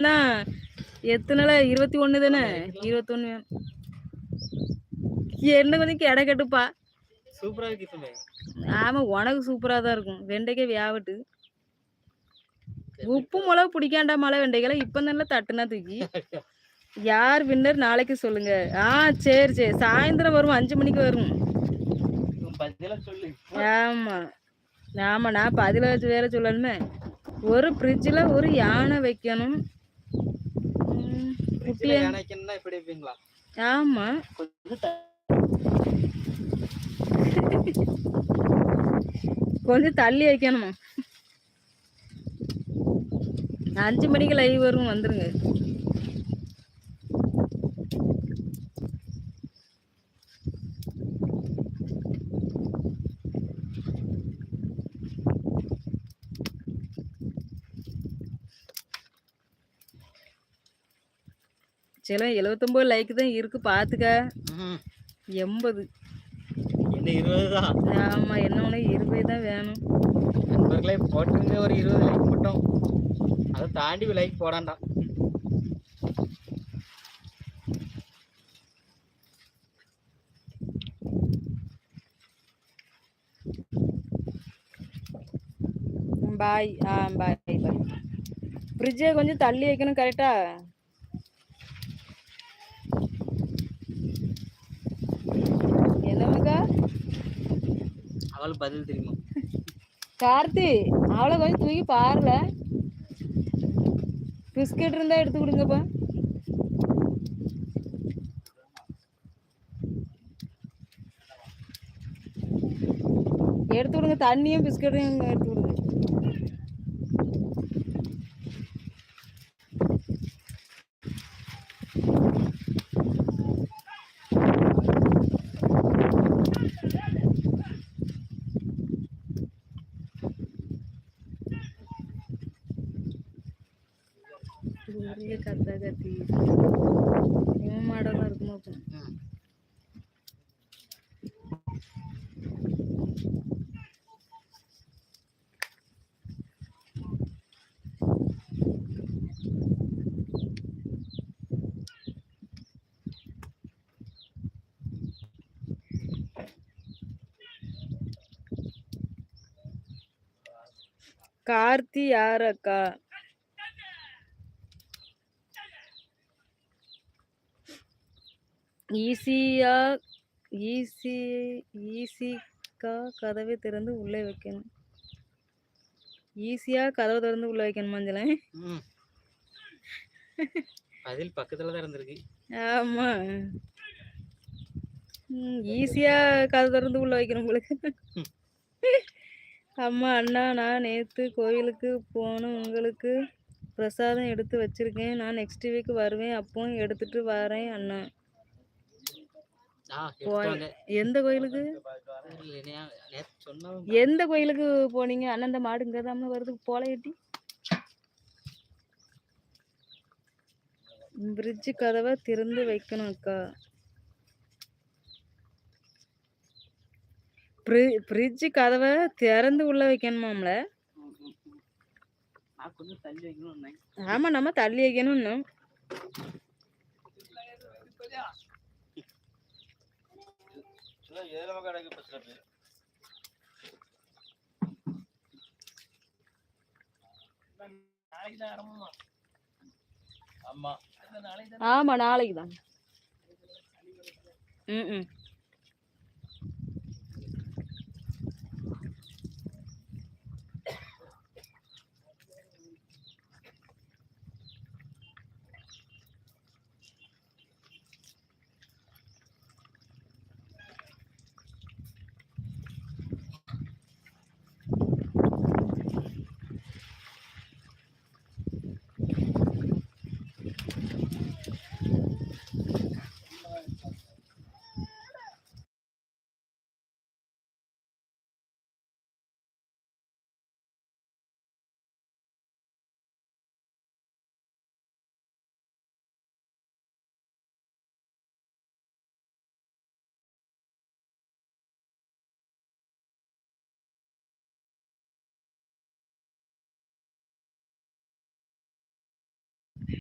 தான் எத்தனால? இருபத்தி ஒன்று தானே? இருபத்தொன்று என்ன கொஞ்சம் கிடை கட்டுப்பா. சூப்பரா இருக்கு ஆமா உனக்கு சூப்பராக தான் இருக்கும். வெண்டைக்காய் வியாவட்டு உப்பு மிளகு பிடிக்காண்டா மழை வெண்டைக்காய் இப்போ தானே தட்டுனா தூக்கி. யார் வின்னர் நாளைக்கு சொல்லுங்க. ஆ சரி சரி. சாயந்தரம் வரும் அஞ்சு மணிக்கு வரும். ஆமா. ஆமா நான் பதில வச்சு வேற சொல்லணுமே. ஒரு ஃப்ரிட்ஜில் ஒரு யானை வைக்கணும். வைப்பீங்களா? ஆமா. கொஞ்சம் தள்ளி வைக்கணுமா? அஞ்சு மணிக்கு லைவ் வரும் வந்துருங்க. சில எழுவத்தொம்போது லைக் தான் இருக்கு பார்த்துக்க. எண்பது. என்ன இருபது தான் ஆமா என்ன உனக்கு இருபது தான் வேணும். நண்பர்களே போட்டுருங்க ஒரு இருபது லைக் மட்டும். அதை தாண்டி லைக் போடாண்டாம் பாய் ஆ பாய் பாய் ஃப்ரிட்ஜை கொஞ்சம் தள்ளி வைக்கணும் கரெக்டா அவளுக்கு பதில் தெரியுமா? கார்த்தி அவளை கொஞ்சம் தூக்கி பாருல. பிஸ்கட் இருந்தா எடுத்து கொடுங்கப்பா. எடுத்து கொடுங்க தண்ணியும் பிஸ்கட்டையும் எடுத்து கொடுங்க. பெரிய கத்தா கத்தி இவன் மாடெல்லாம் இருக்குமா அப்போ ம். கார்த்தி யார் அக்கா ஈஸியா ஈஸி ஈஸிக்கா கதவை திறந்து உள்ளே வைக்கணும். ஈஸியா கதவை திறந்து உள்ள வைக்கணும் மஞ்சளை. பதில் பக்கத்துல தான் இருந்திருக்கு. ஆமா. ம், ஈஸியா கதை திறந்து உள்ள வைக்கணும் உங்களுக்கு. அம்மா அண்ணா நான் நேத்து கோயிலுக்கு போகணும். உங்களுக்கு பிரசாதம் எடுத்து வச்சிருக்கேன். நான் நெக்ஸ்ட் வீக் வருவேன். அப்போ எடுத்துட்டு வரேன் அண்ணா. எந்த கோயிலுக்கு? எந்த கோயிலுக்கு போனீங்க? அண்ணன் இந்த மாடு இங்கே தான் வருது போல எட்டி பிரிட்ஜு கதவை திறந்து வைக்கணும் அக்கா. ஃப்ரிட்ஜு கதவை திறந்து உள்ள வைக்கணுமாம்ல? ஆமா நம்ம தள்ளி வைக்கணும் இன்னும் ஆமா. ஆமா நாளைக்கு தான் ம் ம்.